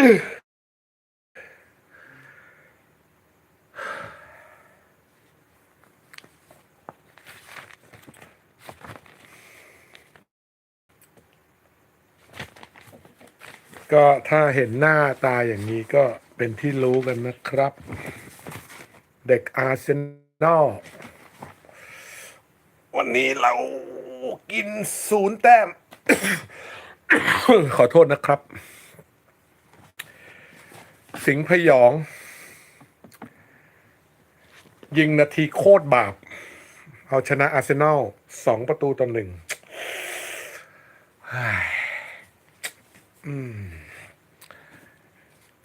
ก็ถ้าเห็นหน้าตาอย่างนี้ก็เป็นที่รู้กันนะครับ เด็กอาร์เซนอลวันนี้เรากินศูนย์แต้ม ขอโทษนะครับ สิงห์พยอง ยิงนาทีโคตรบาป เอาชนะอาร์เซนอลสองประตูต่อหนึ่ง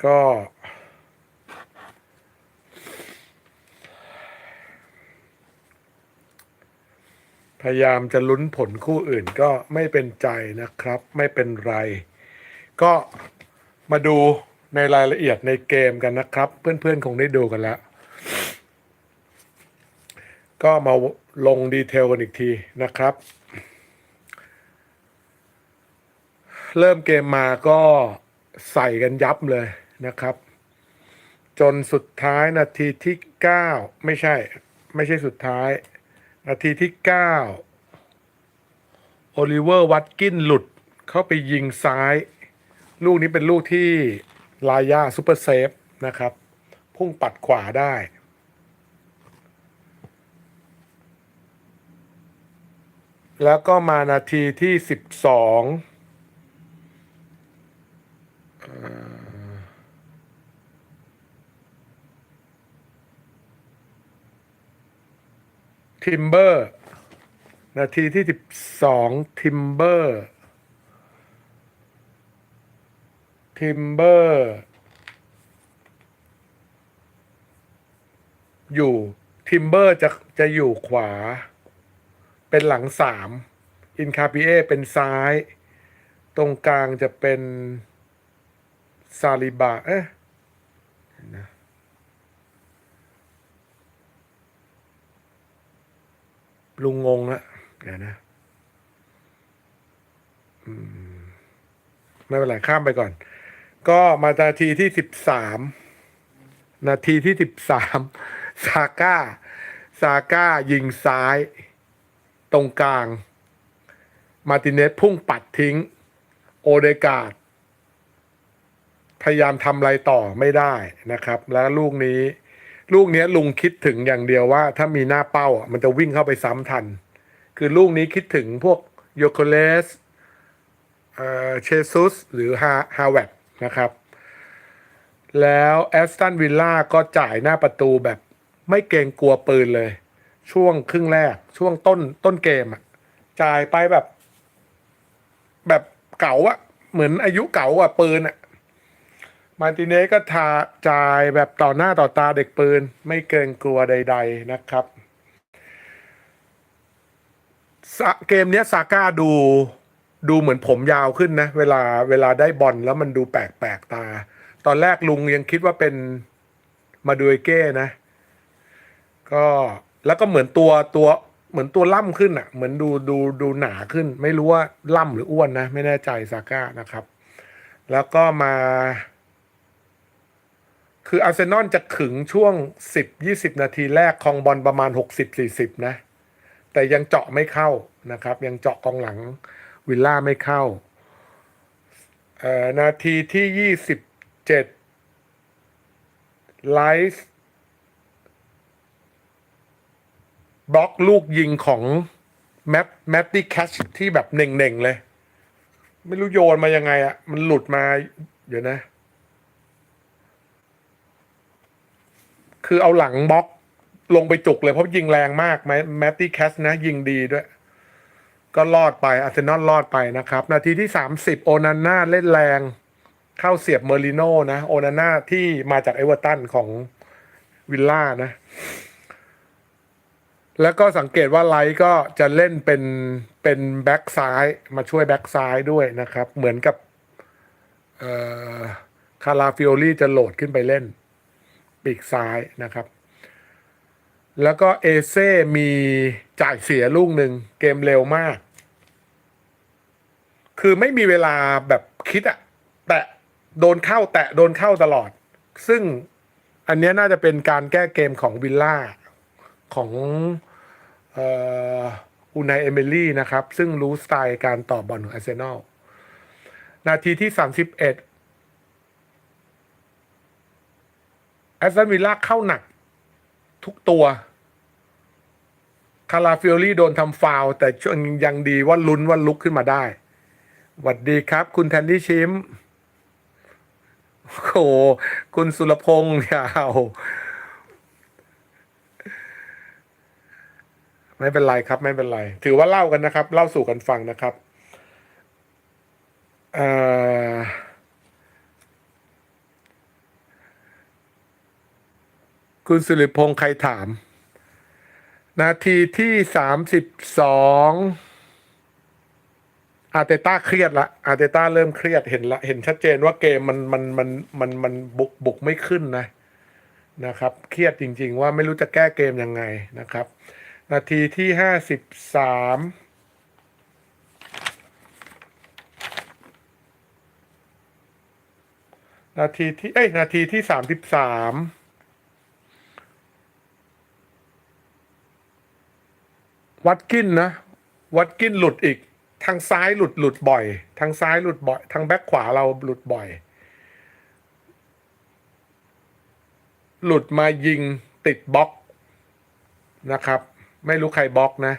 ก็ พยายามจะลุ้นผลคู่อื่นก็ไม่เป็นใจนะครับ ไม่เป็นไร ก็มาดู ในรายละเอียดในเกมกันนะครับ เพื่อนๆ คงได้ดูกันแล้ว ก็มาลงดีเทลกันอีกทีนะครับ เริ่มเกมมาก็ใส่กันยับเลยนะครับ จนสุดท้ายนาทีที่ 9 ไม่ใช่ ไม่ใช่สุดท้าย นาทีที่ 9 โอลิเวอร์วัตกินหลุดเข้าไปยิงซ้าย ลูกนี้เป็นลูกที่ ลายาซูเปอร์เซฟนะครับ พุ่งปัดขวาได้ แล้วก็มานาทีที่12ทิมเบอร์ นาทีที่12ทิมเบอร์ ทิมเบอร์อยู่ทิมเบอร์จะจะอยู่ขวา เป็นหลังสามอินคาปิเอเป็นซ้าย ตรงกลางจะเป็นซาลิบาเอ๊ะนะลุงงงละเดี๋ยวนะไม่เป็นไรข้ามไปก่อน ก็มานาทีที่สิบสามนาทีที่สิบสามซาก้าซาก้ายิงซ้าย ตรงกลาง มาร์ติเนสพุ่งปัดทิ้ง โอเดกาดพยายามทำอะไรต่อไม่ได้นะครับ แล้วลูกนี้ ลูกนี้ลุงคิดถึงอย่างเดียวว่า ถ้ามีหน้าเป้ามันจะวิ่งเข้าไปซ้ำทัน คือลูกนี้คิดถึงพวกโยโคเลสเอ่อเชซุสหรือฮาฮาเวด นะครับ แล้วแอสตันวิลล่าก็จ่ายหน้าประตูแบบไม่เกรงกลัวปืนเลย ช่วงครึ่งแรก ช่วงต้นต้นเกมอะจ่ายไปแบบ แบบเก่าอะเหมือนอายุเก่าอะปืนอะมาร์ติเนสก็ทาจ่ายแบบต่อหน้าต่อตาเด็กปืน ไม่เกรงกลัวใด ๆนะครับ เกมเนี้ยซาก้าดู ดูเหมือนผมยาวขึ้นนะ เวลาเวลาได้บอลแล้วมันดูแปลกๆตา ตอนแรกลุงยังคิดว่าเป็นมาดูเอเก้นะ ก็แล้วก็เหมือนตัวตัวเหมือนตัวล่ำขึ้นอะ เหมือนดูดูดูหนาขึ้น ไม่รู้ว่าล่ำหรืออ้วนนะ ไม่แน่ใจซาก้านะครับ แล้วก็มา คืออาร์เซนอลจะขึงช่วง10-20นาทีแรกคองบอลประมาณ60-40นะ แต่ยังเจาะไม่เข้านะครับ ยังเจาะกองหลัง วิลล่าไม่เข้าเอ่อนาทีที่27ไลฟ์บล็อกลูกยิงของแมตแมตตี้แคชที่แบบเน่งๆเลย ไม่รู้โยนมายังไงอะมันหลุดมา เดี๋ยวนะ คือเอาหลังบล็อกลงไปจุกเลยเพราะยิงแรงมากไหมแมตตี้แคสนะ ยิงดีด้วย ก็รอดไปอาร์เซนอลรอดไปนะครับ นาทีที่ 30 โอนาน่าเล่นแรงเข้าเสียบเมอริโน่นะ โอนาน่าที่มาจากเอเวอร์ตันของวิลล่านะ แล้วก็สังเกตว่าไลท์ก็จะเล่นเป็นเป็นแบ็กซ้ายมาช่วยแบ็กซ้ายด้วยนะครับ เหมือนกับคาราฟิโอลี่จะโหลดขึ้นไปเล่น ปีกซ้ายนะครับ แล้วก็เอเซ่มีจ่ายเสียลูกหนึ่งเกมเร็วมาก คือไม่มีเวลาแบบคิดอะแตะโดนเข้าแตะโดนเข้าตลอด ซึ่งอันนี้น่าจะเป็นการแก้เกมของวิลล่าของอูนายเอเมลี่นะครับ ซึ่งรู้สไตล์การต่อบบอลของอาร์เซนอลนาทีที่ 31แอสตันวิลล่าเข้าหนัก ทุกตัว คาราฟิโอลี่โดนทำฟาวแต่ช่วงยังดีว่าลุ้นว่าลุกขึ้นมาได้ สวัสดีครับ คุณแทนดี้ชิมโอ้คุณสุรพงษ์ยาวไม่เป็นไรครับ ไม่เป็นไร ถือว่าเล่ากันนะครับ เล่าสู่กันฟังนะครับเอ่อคุณสุริพงษ์ใครถาม นาทีที่สามสิบสอง อาร์เตต้าเครียดละอาร์เตต้าเริ่มเครียดเห็นละเห็นชัดเจนว่าเกมมันมันมันมันมันบุกบุกไม่ขึ้นนะนะครับ เครียดจริง ๆ ว่าไม่รู้จะแก้เกมยังไงนะครับ นาทีที่ห้าสิบสามนาทีที่เอ้ยนาทีที่สามสิบสามวัดกินนะ วัดกินหลุดอีก ทางซ้ายหลุดหลุดบ่อย ทางซ้ายหลุดบ่อย ทางแบ็คขวาเราหลุดบ่อย หลุดมายิงติดบล็อกนะครับ ไม่รู้ใครบล็อกนะ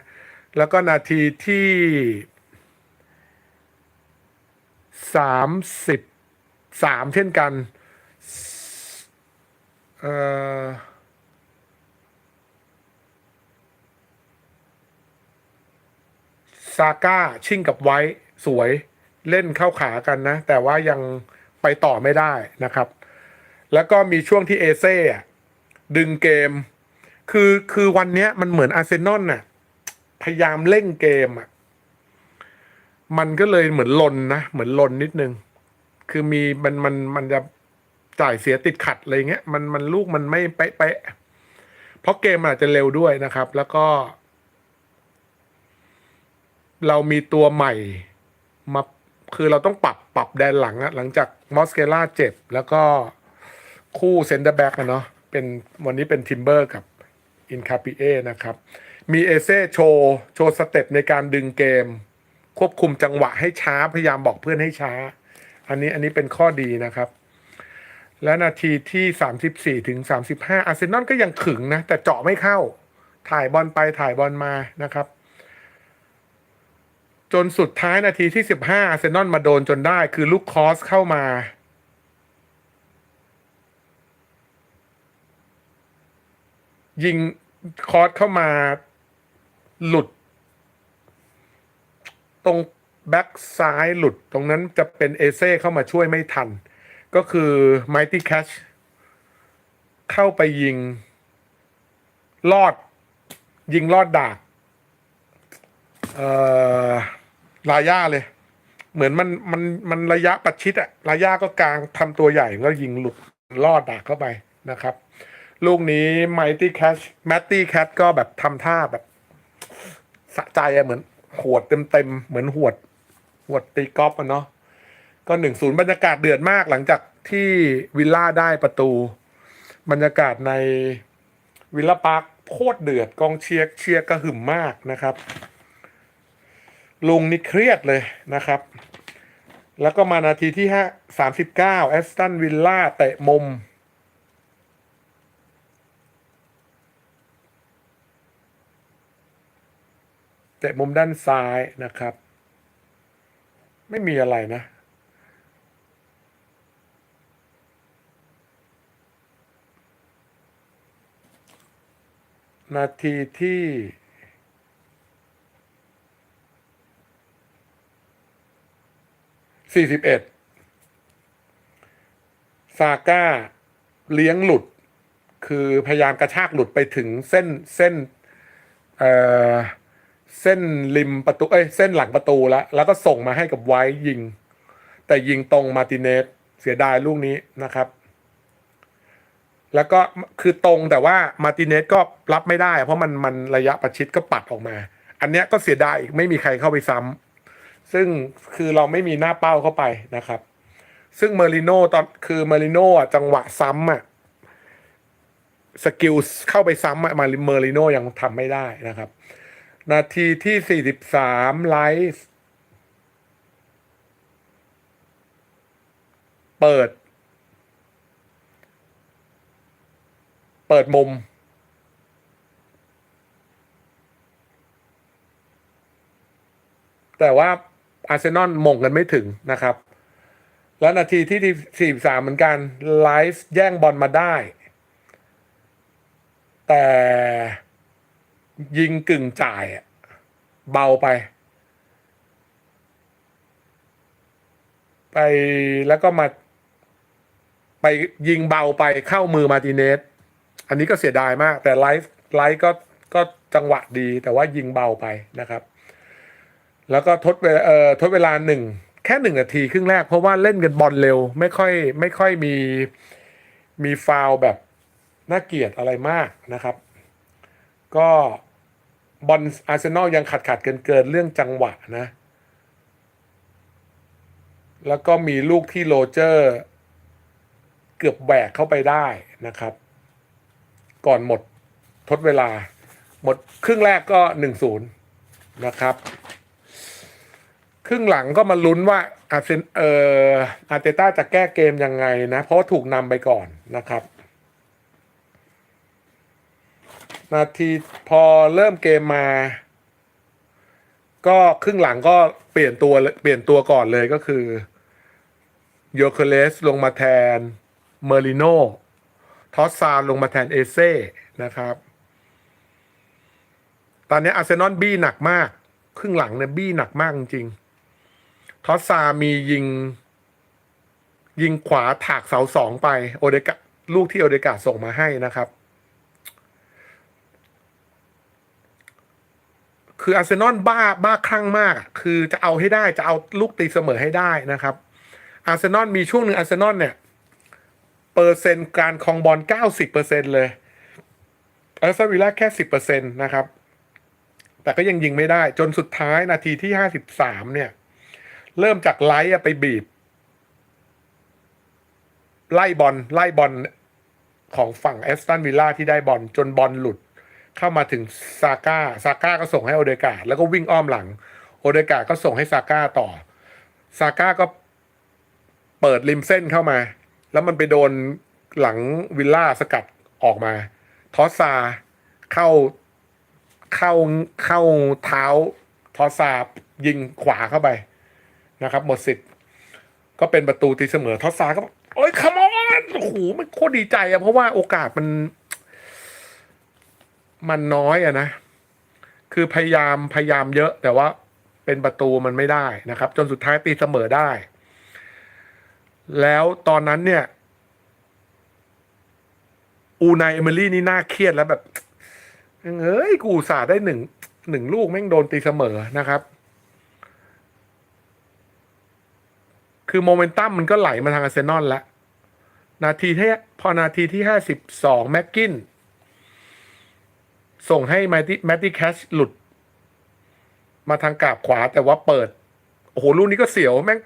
แล้วก็นาทีที่สามสิบสามเช่นกัน เอ่อ ซาก้าชิ่งกับไว้สวยเล่นเข้าขากันนะ แต่ว่ายังไปต่อไม่ได้นะครับ แล้วก็มีช่วงที่เอเซ่ดึงเกม คือคือวันนี้มันเหมือนอาร์เซนอลน่ะพยายามเล่งเกมอะมันก็เลยเหมือนลนนะ เหมือนลนนิดนึง คือมีมันมันมันจะจ่ายเสียติดขัดอะไรเงี้ยมันมันลูกมันไม่เป๊ะเป๊ะเพราะเกมมันอาจจะเร็วด้วยนะครับ แล้วก็ เรามีตัวใหม่มาคือเราต้องปรับปรับแดนหลังอะหลังจากมอสเกล่าเจ็บ แล้วก็คู่เซนเตอร์แบ็กอะเนาะเป็นวันนี้เป็นทิมเบอร์กับอินคาปิเอนะครับ มีเอเซ่โชว์โชว์สเต็ปในการดึงเกม ควบคุมจังหวะให้ช้าพยายามบอกเพื่อนให้ช้า อันนี้อันนี้เป็นข้อดีนะครับ และนาทีที่ 34 ถึง 35อาร์เซนอลก็ยังขึงนะ แต่เจาะไม่เข้า ถ่ายบอลไปถ่ายบอลมานะครับ จนสุดท้ายนาทีที่15อาร์เซนอลมาโดนจนได้คือลูกคอสเข้ามา ยิงคอสเข้ามาหลุด ตรงแบ็กซ้ายหลุดตรงนั้นจะเป็นเอเซ่เข้ามาช่วยไม่ทัน ก็คือไมตี้แคชเข้าไปยิง ลอด ยิงลอดดากเอ่อ ลาย่าเลย เหมือนมันมันมันระยะประชิดอะลาย่าก็กลางทำตัวใหญ่ก็ยิงหลุดลอดดากเข้าไปนะครับ ลูกนี้ไมตี้แคชแมตตี้แคทก็แบบทำท่าแบบ สะใจอะเหมือนหวดเต็มเต็มเหมือนหวดหวดตีกอล์ฟอะเนาะก็หนึ่งศูนย์บรรยากาศเดือดมากหลังจากที่วิลล่าได้ประตู บรรยากาศในวิลล่าพาร์คโคตรเดือดกองเชียร์เชียร์กระหึ่มมากนะครับ ลุงนี่เครียดเลยนะครับ แล้วก็มานาทีที่ห้าสามสิบเก้าแอสตันวิลล่าเตะมุม เตะมุมด้านซ้ายนะครับ ไม่มีอะไรนะนาทีที่ สี่สิบเอ็ดซาก้าเลี้ยงหลุด คือพยายามกระชากหลุดไปถึงเส้นเส้นเอ่อเส้นริมประตูเอ้ยเส้นหลังประตูแล้ว แล้วก็ส่งมาให้กับไว้ยิง แต่ยิงตรงมาติเนสเสียดายลูกนี้นะครับ แล้วก็คือตรงแต่ว่ามาติเนสก็รับไม่ได้ เพราะมันมันระยะประชิดก็ปัดออกมา อันเนี้ยก็เสียดายไม่มีใครเข้าไปซ้ำ ซึ่งคือเราไม่มีหน้าเป้าเข้าไปนะครับ ซึ่งเมอริโนตอนคือเมอริโนอะจังหวะซ้ำอะสกิลเข้าไปซ้ำมาเมอริโนยังทำไม่ได้นะครับ นาทีที่สี่สิบสามไลฟ์เปิด เปิดมุม แต่ว่า อาร์เซนอลมงกันไม่ถึงนะครับ แล้วนาทีที่ 43 เหมือนกันไลฟ์แย่งบอลมาได้ แต่ยิงกึ่งจ่ายเบาไป ไปแล้วก็มาไปยิงเบาไปเข้ามือมาติเนส อันนี้ก็เสียดายมาก แต่ไลฟ์ไลฟ์ก็ก็จังหวะดีแต่ว่ายิงเบาไปนะครับ แล้วก็ทดเวลาเอ่อทดเวลาหนึ่งแค่หนึ่งนาทีครึ่งแรกเพราะว่าเล่นกันบอลเร็ว ไม่ค่อยไม่ค่อยมีมีฟาวแบบน่าเกลียดอะไรมากนะครับ ก็บอลอาร์เซนอลยังขัดขัดเกินเกินเรื่องจังหวะนะ แล้วก็มีลูกที่โรเจอร์ เกือบแหวกเข้าไปได้นะครับ ก่อนหมดทดเวลา หมดครึ่งแรกก็หนึ่งศูนย์นะครับ ครึ่งหลังก็มาลุ้นว่าอาร์เซนเอออาร์เตต้าจะแก้เกมยังไงนะ เพราะถูกนำไปก่อนนะครับ นาทีพอเริ่มเกมมา ก็ครึ่งหลังก็เปลี่ยนตัวเปลี่ยนตัวก่อนเลยก็คือโยเคเลสลงมาแทนเมอริโนทอสซาลงมาแทนเอเซ่นะครับ ตอนนี้อาร์เซนอลบี้หนักมาก ครึ่งหลังเนี่ยบี้หนักมากจริง ทอสซามียิง ยิงขวาถากเสาสองไป โอเดกาลูกที่โอเดกาส่งมาให้นะครับ คืออาร์เซนอลบ้าบ้าคลั่งมาก คือจะเอาให้ได้จะเอาลูกตีเสมอให้ได้นะครับ อาร์เซนอลมีช่วงหนึ่งอาร์เซนอลเนี่ย เปอร์เซ็นต์การครองบอลเก้าสิบเปอร์เซ็นเลยอาร์เซนวิลล่าแค่สิบเปอร์เซ็นตนะครับ แต่ก็ยังยิงไม่ได้จนสุดท้ายนาทีที่ห้าสิบสามเนี่ย เริ่มจากไลท์ไปบีบ ไล่บอลไล่บอลของฝั่งแอสตันวิลล่าที่ได้บอลจนบอลหลุด เข้ามาถึงซาก้าซาก้าก็ส่งให้โอเดกาแล้วก็วิ่งอ้อมหลัง โอเดกาก็ส่งให้ซาก้าต่อซาก้าก็เปิดริมเส้นเข้ามา แล้วมันไปโดนหลังวิลล่าสกัดออกมา ทอสซาเข้าเข้าเข้าเท้า ทอสซายิงขวาเข้าไป นะครับ หมดสิทธิ์ก็เป็นประตูตีเสมอทอสซาก็บอกโอ้ยคมอนโอ้โหมันโคตรดีใจอะเพราะว่าโอกาสมัน มันน้อยอะนะ คือพยายามพยายามเยอะ แต่ว่าเป็นประตูมันไม่ได้นะครับ จนสุดท้ายตีเสมอได้ แล้วตอนนั้นเนี่ย อูนายเอมิลี่นี่น่าเครียดแล้วแบบเอ้ยกูสาได้หนึ่งหนึ่งลูกแม่งโดนตีเสมอนะครับ คือโมเมนตัมมันก็ไหลมาทางอาร์เซนอลแล้ว นาทีที่พอนาทีที่ห้าสิบสองแม็กกิน ส่งให้แมตตี้แมตตี้แคชหลุด มาทางกาบขวาแต่ว่าเปิด โอ้โหลูกนี้ก็เสียวแม่ง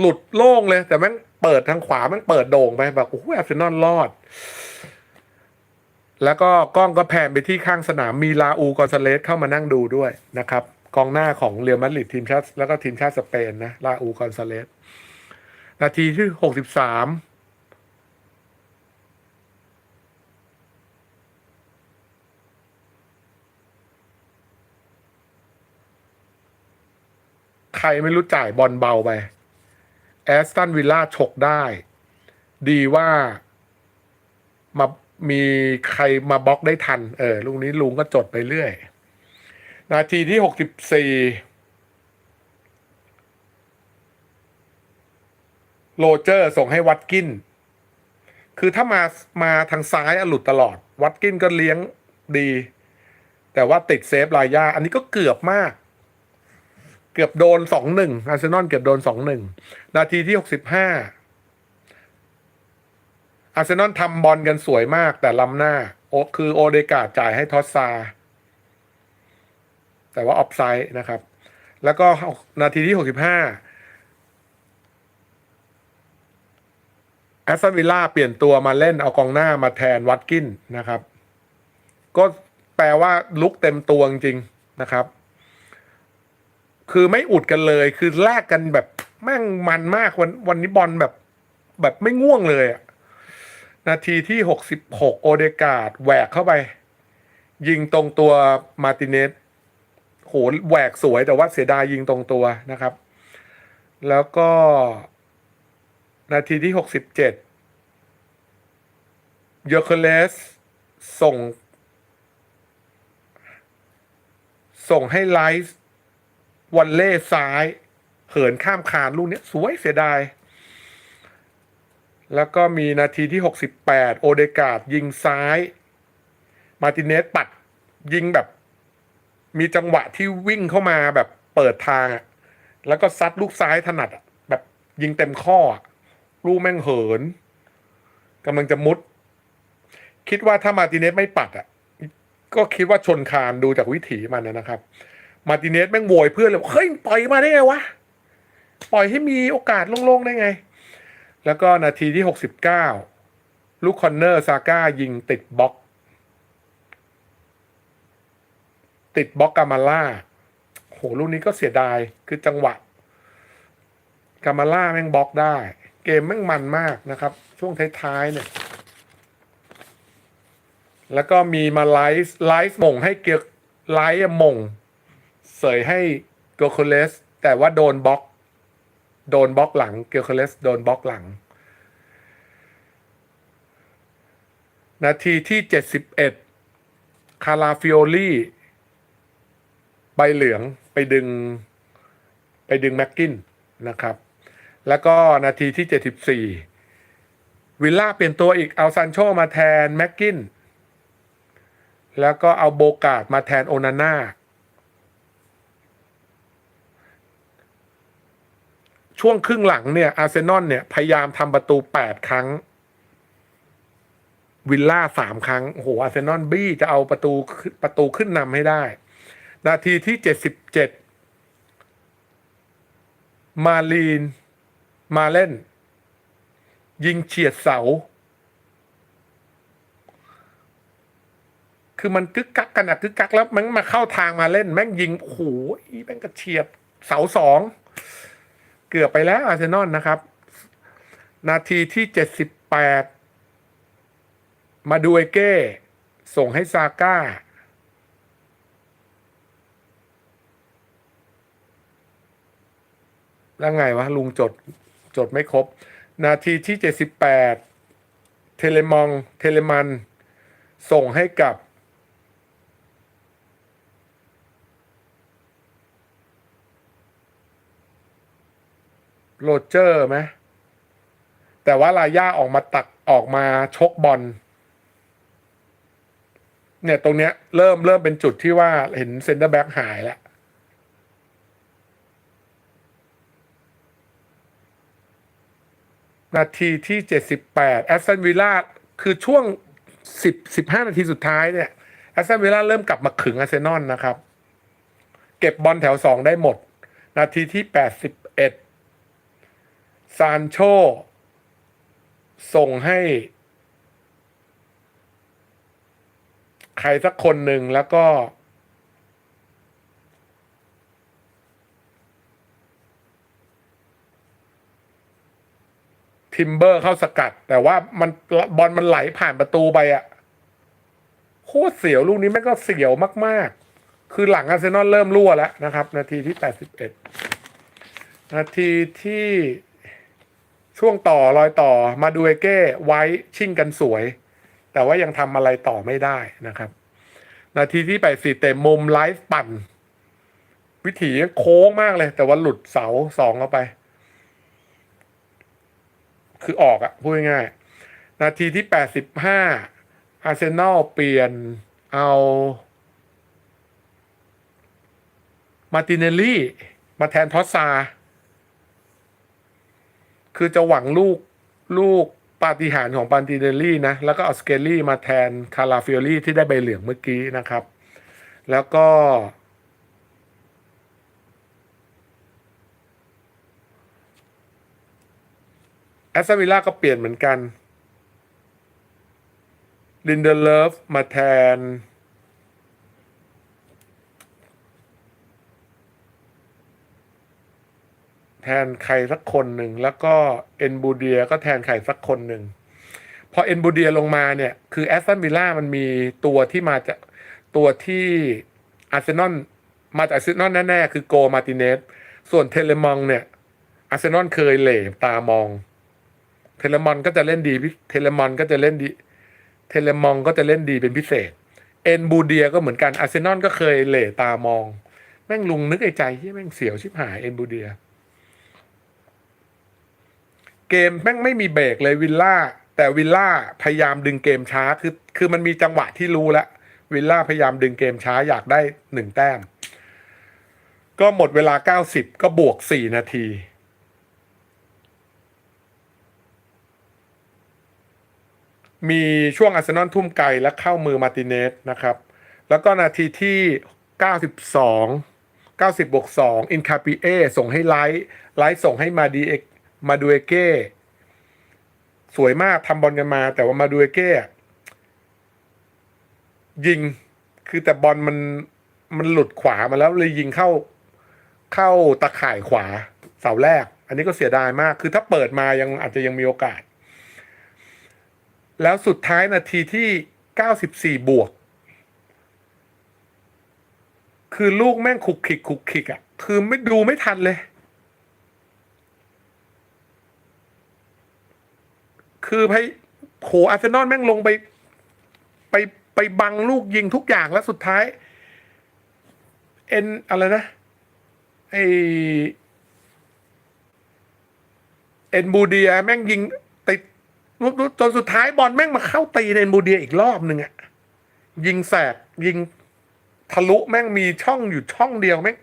หลุดโล่งเลย แต่แม่งเปิดทางขวาแม่งเปิดโด่งไปแบบโอ้โหอาร์เซนอลรอด แล้วก็กล้องก็แพนไปที่ข้างสนามมีลาอูกอนซาเลสเข้ามานั่งดูด้วยนะครับกองหน้าของเรอัลมาดริดทีมชาติแล้วก็ทีมชาติสเปนนะลาอูกอนซาเลส นาทีที่หกสิบสามใครไม่รู้จ่ายบอลเบาไป แอสตันวิลล่าฉกได้ ดีว่ามามีใครมาบล็อกได้ทัน เออ ลูกนี้ลุงก็จดไปเรื่อย นาทีที่หกสิบสี่ โรเจอร์ส่งให้วัตกิน คือถ้ามามาทางซ้ายอหลุดตลอด วัตกินก็เลี้ยงดี แต่ว่าติดเซฟลายา อันนี้ก็เกือบมาก เกือบโดนสองหนึ่งอาร์เซนอลเกือบโดนสองหนึ่งนาทีที่หกสิบห้าอาร์เซนอลทำบอลกันสวยมาก แต่ล้ำหน้าโอคือโอเดกาจ่ายให้ทอสซา แต่ว่าออฟไซด์นะครับ แล้วก็นาทีที่หกสิบห้า แอสตันวิลล่าเปลี่ยนตัวมาเล่นเอากองหน้ามาแทนวัตกินนะครับ ก็แปลว่าลุกเต็มตัวจริงๆนะครับ คือไม่อุดกันเลย คือแลกกันแบบแม่งมันมากวันวันนี้บอลแบบแบบไม่ง่วงเลยอะนาทีที่หกสิบหกโอเดกาดแหวกเข้าไป ยิงตรงตัวมาติเนสโหแหวกสวยแต่ว่าเสียดายยิงตรงตัวนะครับ แล้วก็ นาทีที่หกสิบเจ็ดโยเคเลสส่ง ส่งให้ไลฟ์วันเล่ซ้าย เหินข้ามคานลูกนี้สวยเสียดาย แล้วก็มีนาทีที่หกสิบแปดโอเดกาดยิงซ้าย มาติเนสปัดยิงแบบ มีจังหวะที่วิ่งเข้ามาแบบเปิดทางอะแล้วก็ซัดลูกซ้ายถนัดแบบยิงเต็มข้ออะ ลูกแม่งเหินกำลังจะมุด คิดว่าถ้ามาติเนสไม่ปัดอะ ก็คิดว่าชนคานดูจากวิถีมันนะครับ มาติเนสแม่งโวยเพื่อนเลยบอกเฮ้ยปล่อยมาได้ไงวะปล่อยให้มีโอกาสโล่งๆได้ไง แล้วก็นาทีที่หกสิบเก้าลูกคอนเนอร์ซาก้ายิงติดบล็อก ติดบล็อกกามาล่าโหลูกนี้ก็เสียดายคือจังหวะกามาล่าแม่งบล็อกได้ เกมแม่งมันมากนะครับ ช่วงท้ายๆเนี่ย แล้วก็มีมาไลฟ์ไลฟ์มงให้เกียร์ไลฟ์มงเสยให้เกอร์คเลส แต่ว่าโดนบล็อก โดนบล็อกหลังเกอร์คเลสโดนบล็อกหลัง นาทีที่เจ็ดสิบเอ็ดคาราฟิโอลี่ใบเหลืองไปดึง ไปดึงแม็กกินนะครับ แล้วก็นาทีที่ 74 วิลล่าเปลี่ยนตัวอีกเอาซันโชมาแทนแม็กกิน แล้วก็เอาโบกาดมาแทนโอนาน่าช่วงครึ่งหลังเนี่ยอาร์เซนอลเนี่ย พยายามทำประตู 8 ครั้ง วิลล่าสามครั้งโอ้โหอาร์เซนอลบี้จะเอาประตูประตูขึ้นนำให้ได้ นาทีที่ 77 มาลีน มาเล่น ยิงเฉียดเสา คือมันกึกกักกันอะกึกกักแล้วมันมาเข้าทางมาเล่น แม่งยิงโอ้โหอีแม่งกระเฉียดเสาสองเกือบไปแล้วอาร์เซนอลนะครับ นาทีที่เจ็ดสิบแปดมาดูเอเก้ ส่งให้ซาก้า แล้วไงวะ ลุงจด จดไม่ครบ นาทีที่เจ็ดสิบแปดเทเลมองเทเลมัน ส่งให้กับ โรเจอร์ไหมแต่ว่าลาย่าออกมาตักออกมาชกบอลเนี่ยตรงเนี้ยเริ่มเริ่มเป็นจุดที่ว่าเห็นเซนเตอร์แบ็กหายแล้ว นาทีที่เจ็ดสิบแปดแอสตันวิลล่าคือช่วงสิบสิบห้านาทีสุดท้ายเนี่ยแอสตันวิลล่าเริ่มกลับมาขึงอาร์เซนอลนะครับ เก็บบอลแถวสองได้หมด นาทีที่แปดสิบเอ็ดซานโชส่งให้ ใครสักคนหนึ่งแล้วก็ ทิมเบอร์เข้าสกัด แต่ว่ามันบอลมันไหลผ่านประตูไปอะโคตรเสียวลูกนี้แม่งก็เสียวมาก ๆ คือหลังอาร์เซนอลเริ่มรั่วแล้วนะครับ นาทีที่แปดสิบเอ็ดนาทีที่ช่วงต่อรอยต่อมาดูเอเก้ไว้ชิ่งกันสวย แต่ว่ายังทำอะไรต่อไม่ได้นะครับ นาทีที่แปดสิบเตะมุมไลฟ์ปั่น วิถีโค้งมากเลย แต่ว่าหลุดเสาสองเข้าไป คือออกอะพูดง่ายๆนาทีที่แปดสิบห้าอาร์เซนอลเปลี่ยนเอามาติเนลลี่ มาแทนทอสซา คือจะหวังลูกลูกปาฏิหาริย์ของปาติเนลลี่นะ แล้วก็เอาสเกลลี่มาแทนคาราฟิโอลี่ที่ได้ใบเหลืองเมื่อกี้นะครับ แล้วก็ แอสตันวิลล่าก็เปลี่ยนเหมือนกันลินเดเลฟมาแทน แทนใครสักคนหนึ่ง แล้วก็เอ็นบูเดียก็แทนใครสักคนหนึ่ง พอเอ็นบูเดียลงมาเนี่ย คือแอสตันวิลล่ามันมีตัวที่มาจากตัวที่อาร์เซนอลมาจากอาร์เซนอลแน่ ๆ คือโกมาติเนสส่วนเทเลมองเนี่ยอาร์เซนอลเคยเหล่ตามอง เทเลมอนก็จะเล่นดีเทเลมอนก็จะเล่นดี เทเลมองก็จะเล่นดีเป็นพิเศษ เอ็นบูเดียก็เหมือนกันอาร์เซนอลก็เคยเหล่ตามอง แม่งลุงนึกไอ้ใจที่แม่งเสียวชิบหายเอ็นบูเดีย เกมแม่งไม่มีเบรกเลยวิลล่าแต่วิลล่าพยายามดึงเกมช้าคือคือมันมีจังหวะที่รู้แล้ววิลล่าพยายามดึงเกมช้าอยากได้หนึ่งแต้ม ก็หมดเวลาเก้าสิบก็บวกสี่นาที มีช่วงอาร์เซนอลทุ่มไกลและเข้ามือมาติเนสนะครับ แล้วก็นาทีที่ 92 90บวก2อินคาปิเอส่งให้ไลท์ไลท์ส่งให้มาดีเอมาดูเอเก้สวยมากทำบอลกันมา แต่ว่ามาดูเอเก้ยิงคือแต่บอลมันมันหลุดขวามาแล้วเลยยิงเข้าเข้าตะข่ายขวาเสาแรก อันนี้ก็เสียดายมาก คือถ้าเปิดมายังอาจจะยังมีโอกาส แล้วสุดท้ายนาทีที่94บวก คือลูกแม่งขุกขิกขุกขิกอะ่ะ คือไม่ดูไม่ทันเลย คือไปโหอาร์เซนอลแม่งลงไป ไปไปบังลูกยิงทุกอย่างแล้วสุดท้าย เอ็นอะไรนะไอเอ็นบูเดียแม่งยิง ติดจนสุดท้ายบอลแม่งมาเข้าตีในเอ็นบูเดียอีกรอบหนึ่งอะยิงแสกยิงทะลุแม่งมีช่องอยู่ช่องเดียวแม่ง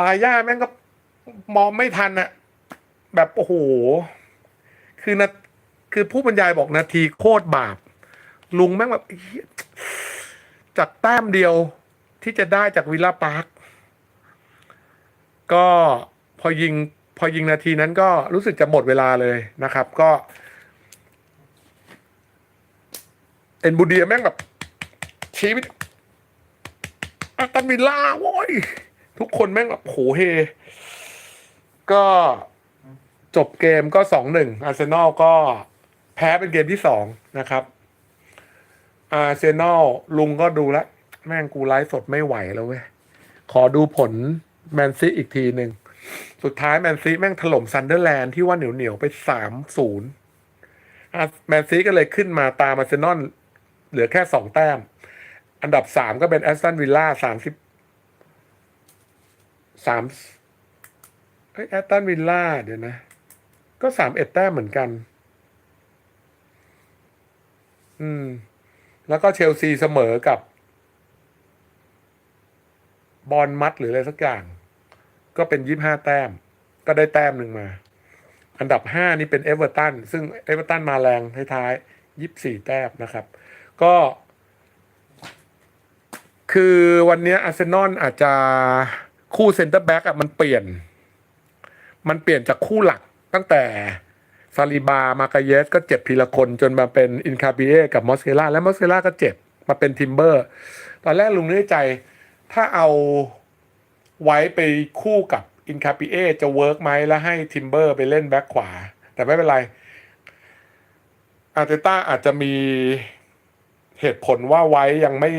ลายย่าแม่งก็มองไม่ทันอะแบบโอ้โห คือนะคือผู้บรรยายบอกนาทีโคตรบาป ลุงแม่งแบบจากแต้มเดียวที่จะได้จากวิลล่าพาร์คก็พอยิง พอยิงนาทีนั้นก็รู้สึกจะหมดเวลาเลยนะครับ ก็ เอ็นบูเดียแม่งแบบชี้ไปอาตันวิลล่าโว้ย ทุกคนแม่งแบบโหเฮ ก็จบเกมก็สองหนึ่งอาร์เซนอลก็แพ้เป็นเกมที่สองนะครับอาร์เซนอลลุงก็ดูแล้ว แม่งกูไลฟ์สดไม่ไหวแล้วเว้ย ขอดูผลแมนซีอีกทีหนึ่ง สุดท้ายแมนซีแม่งถล่มซันเดอร์แลนด์ที่ว่าเหนียวเหนียวไปสามศูนย์แมนซีก็เลยขึ้นมาตามอาร์เซนอลเหลือแค่สองแต้ม อันดับสามก็เป็นแอสตันวิลล่าสามสิบสามเอ้ยแอสตันวิลล่าเดี๋ยวนะ ก็สามเอ็ดแต้มเหมือนกัน อืม แล้วก็เชลซีเสมอกับบอลมัดหรืออะไรสักอย่าง ก็เป็นยี่ห้าแต้ม ก็ได้แต้มหนึ่งมา อันดับห้านี่เป็นเอเวอร์ตันซึ่งเอเวอร์ตันมาแรงท้ายๆยี่สี่แต้มนะครับ ก็ คือวันนี้อาร์เซนอลอาจจะคู่เซนเตอร์แบ็กอะมันเปลี่ยน มันเปลี่ยนจากคู่หลักตั้งแต่ซาลิบา มากาเยส ก็เจ็บทีละคนจนมาเป็นอินคาบิเอกับมอสเกล่าและมอสเกล่าก็เจ็บมาเป็นทิมเบอร์ ตอนแรกลุงนึกใจถ้าเอา ไว้ไปคู่กับอินคาปิเอจะเวิร์กไหมแล้วให้ทิมเบอร์ไปเล่นแบ็คขวา แต่ไม่เป็นไร อาร์เตต้าอาจจะมีเหตุผลว่าไว้ยังไม่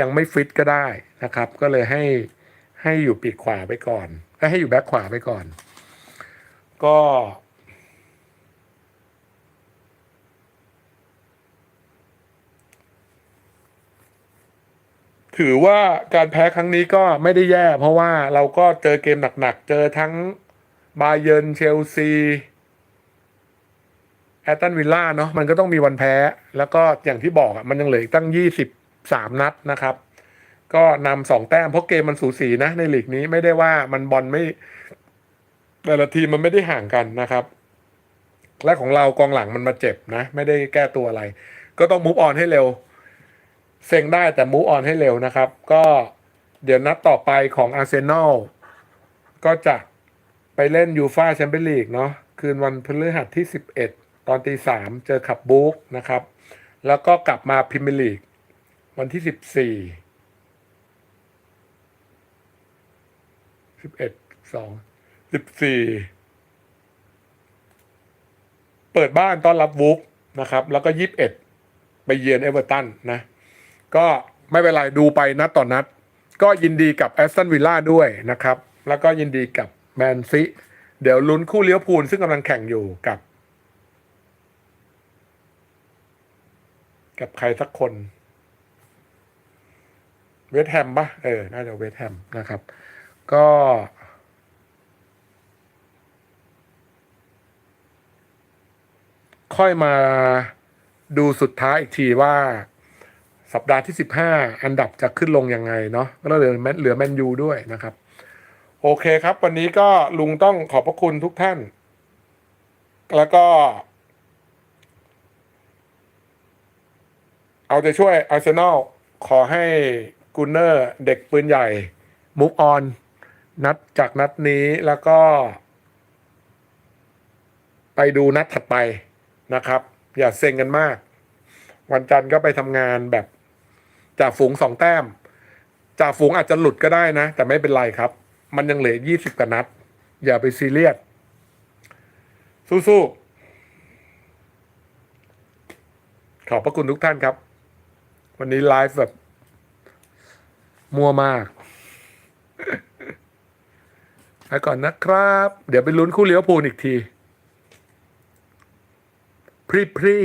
ยังไม่ฟิตก็ได้นะครับ ก็เลยให้ให้อยู่ปีกขวาไปก่อน ให้อยู่แบ็คขวาไปก่อน ก็ ถือว่าการแพ้ครั้งนี้ก็ไม่ได้แย่ เพราะว่าเราก็เจอเกมหนักๆ เจอทั้งบาเยิร์นเชลซีแอตตันวิลล่าเนาะมันก็ต้องมีวันแพ้ แล้วก็อย่างที่บอกอะมันยังเหลือตั้งยี่สิบสามนัดนะครับ ก็นำสองแต้มเพราะเกมมันสูสีนะ ในลีกนี้ไม่ได้ว่ามันบอลไม่ แต่ละทีมมันไม่ได้ห่างกันนะครับ และของเรากองหลังมันมาเจ็บนะ ไม่ได้แก้ตัวอะไร ก็ต้องมูฟออนให้เร็ว เซ็งได้แต่มูออนให้เร็วนะครับ ก็เดี๋ยวนัดต่อไปของอาร์เซนอลก็จะไปเล่นยูฟาแชมเปี้ยนลีกเนาะคืนวันพฤหัสที่ 11 ตอนตีสามเจอขับบุ๊กนะครับ แล้วก็กลับมาพิมยร์ลีก วันที่ 14 11 2 14 เปิดบ้านต้อนรับวูฟนะครับ แล้วก็ 21 ไปเยือนเอเวอร์ตันนะ ก็ไม่เป็นไรดูไปนัดต่อนนัด ก็ยินดีกับแอสตันวิลล่าด้วยนะครับ แล้วก็ยินดีกับแมนซีเดี๋ยวลุ้นคู่เลี้ยวพูลซึ่งกำลังแข่งอยู่กับ กับใครสักคน เวสแฮมปะเออ น่าจะเวสแฮมนะครับ ก็ค่อยมาดูสุดท้ายอีกทีว่า สัปดาห์ที่ 15 อันดับจะขึ้นลงยังไงเนาะก็เหลือแมนเหลือแมนยูด้วยนะครับ โอเคครับ วันนี้ก็ลุงต้องขอบพระคุณทุกท่าน แล้วก็ เอาใจช่วยอาร์เซนอลขอให้กูนเนอร์เด็กปืนใหญ่มุกออนนัดจากนัดนี้แล้วก็ ไปดูนัดถัดไปนะครับ อย่าเซ็งกันมาก วันจันทร์ก็ไปทำงานแบบ จ่าฝูงสองแต้มจ่าฝูงอาจจะหลุดก็ได้นะ แต่ไม่เป็นไรครับ มันยังเหลือยี่สิบกว่านัด อย่าไปซีเรียส สู้ๆ ขอบพระคุณทุกท่านครับ วันนี้ไลฟ์แบบ มัวมากไปก่อนนะครับ เดี๋ยวไปลุ้นคู่เลี้ยวภูลอีกที พรีพรี